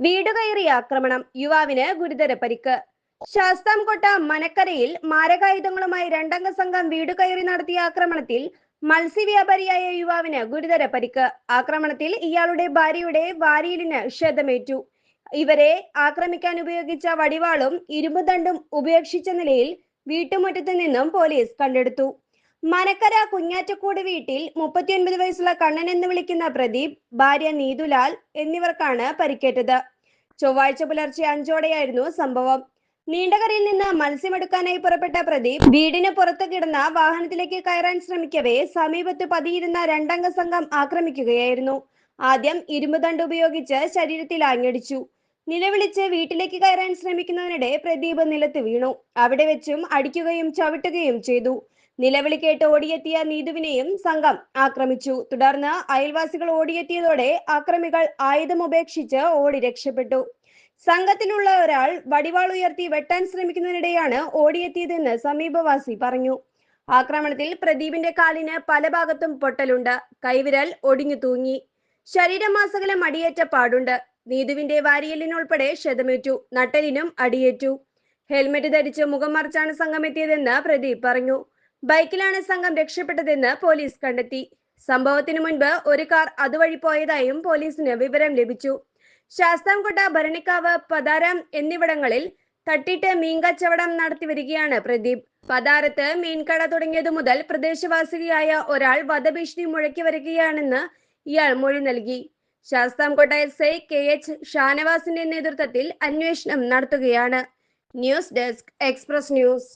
വീട് കയറി ആക്രമണം. യുവാവിന് ഗുരുതര പരിക്ക് ശാസ്താംകോട്ട മനക്കരയിൽ മാരകായുധങ്ങളുമായി രണ്ടംഗ സംഘം വീട് കയറി നടത്തിയ ആക്രമണത്തിൽ മത്സ്യവ്യാപാരിയായ യുവാവിന് ഗുരുതര പരിക്ക് ആക്രമണത്തിൽ ഇയാളുടെ ഭാര്യയുടെ വാരിയിലിന് ക്ഷതമേറ്റു. ഇവരെ ആക്രമിക്കാൻ ഉപയോഗിച്ച വടിവാളും ഇരുമ്പുദണ്ടും ഉപേക്ഷിച്ച നിലയിൽ വീട്ടുമുറ്റത്ത് നിന്നും പോലീസ് കണ്ടെടുത്തു. മനക്കര കുഞ്ഞാറ്റക്കൂട് വീട്ടിൽ മുപ്പത്തിയൊൻപത് വയസ്സുള്ള കണ്ണൻ എന്ന് വിളിക്കുന്ന പ്രദീപ് ഭാര്യ നീതുലാൽ എന്നിവർക്കാണ് പരിക്കേറ്റത്. ചൊവ്വാഴ്ച പുലർച്ചെ അഞ്ചോടെയായിരുന്നു സംഭവം. നീണ്ടകരയിൽ നിന്ന് മത്സ്യമെടുക്കാനായി പുറപ്പെട്ട പ്രദീപ് വീടിന് പുറത്ത് കിടന്ന വാഹനത്തിലേക്ക് കയറാൻ ശ്രമിക്കവേ സമീപത്ത് പതിയിരുന്ന രണ്ടംഗ സംഘം ആക്രമിക്കുകയായിരുന്നു. ആദ്യം ഇരുമ്പുദണ്ട് ഉപയോഗിച്ച് ശരീരത്തിൽ ആഞ്ഞടിച്ചു. നിലവിളിച്ച് വീട്ടിലേക്ക് കയറാൻ ശ്രമിക്കുന്നതിനിടെ പ്രദീപ് നിലത്ത് വീണു. അവിടെ വെച്ചും അടിക്കുകയും ചവിട്ടുകയും ചെയ്തു. നിലവിളി കേട്ട് ഓടിയെത്തിയ നീതുവിനെയും സംഘം ആക്രമിച്ചു. തുടർന്ന് അയൽവാസികൾ ഓടിയെത്തിയതോടെ ആക്രമികൾ ആയുധം ഉപേക്ഷിച്ച് ഓടി രക്ഷപ്പെട്ടു. സംഘത്തിലുള്ള ഒരാൾ വടിവാൾ ഉയർത്തി വെട്ടാൻ ശ്രമിക്കുന്നതിനിടെയാണ് ഓടിയെത്തിയതെന്ന് സമീപവാസി പറഞ്ഞു. ആക്രമണത്തിൽ പ്രദീപിന്റെ കാലിന് പല ഭാഗത്തും പൊട്ടലുണ്ട്. കൈവിരൽ ഒടിഞ്ഞു തൂങ്ങി. ശരീരമാസകലം അടിയേറ്റ പാടുണ്ട്. നീതുവിന്റെ വാരിയലിനുൾപ്പെടെ ക്ഷതമേറ്റു. നട്ടലിനും അടിയേറ്റു. ഹെൽമെറ്റ് ധരിച്ച് മുഖം മറച്ചാണ് സംഘമെത്തിയതെന്ന് പ്രദീപ് പറഞ്ഞു. ബൈക്കിലാണ് സംഘം രക്ഷപ്പെട്ടതെന്ന് പോലീസ് കണ്ടെത്തി. സംഭവത്തിനു മുൻപ് ഒരു കാർ അതുവഴി പോയതായും പോലീസിന് വിവരം ലഭിച്ചു. ശാസ്താംകോട്ട ഭരണിക്കാവ് പതാരം എന്നിവിടങ്ങളിൽ തട്ടിട്ട് മീൻ കച്ചവടം നടത്തി വരികയാണ് പ്രദീപ്. പതാരത്ത് മീൻകട തുടങ്ങിയതു മുതൽ പ്രദേശവാസിയായ ഒരാൾ വധഭീഷണി മുഴക്കി വരികയാണെന്ന് ഇയാൾ മൊഴി നൽകി. Sasthamkotta S I K H ഷാനവാസിന്റെ നേതൃത്വത്തിൽ അന്വേഷണം നടത്തുകയാണ്. News desk express news.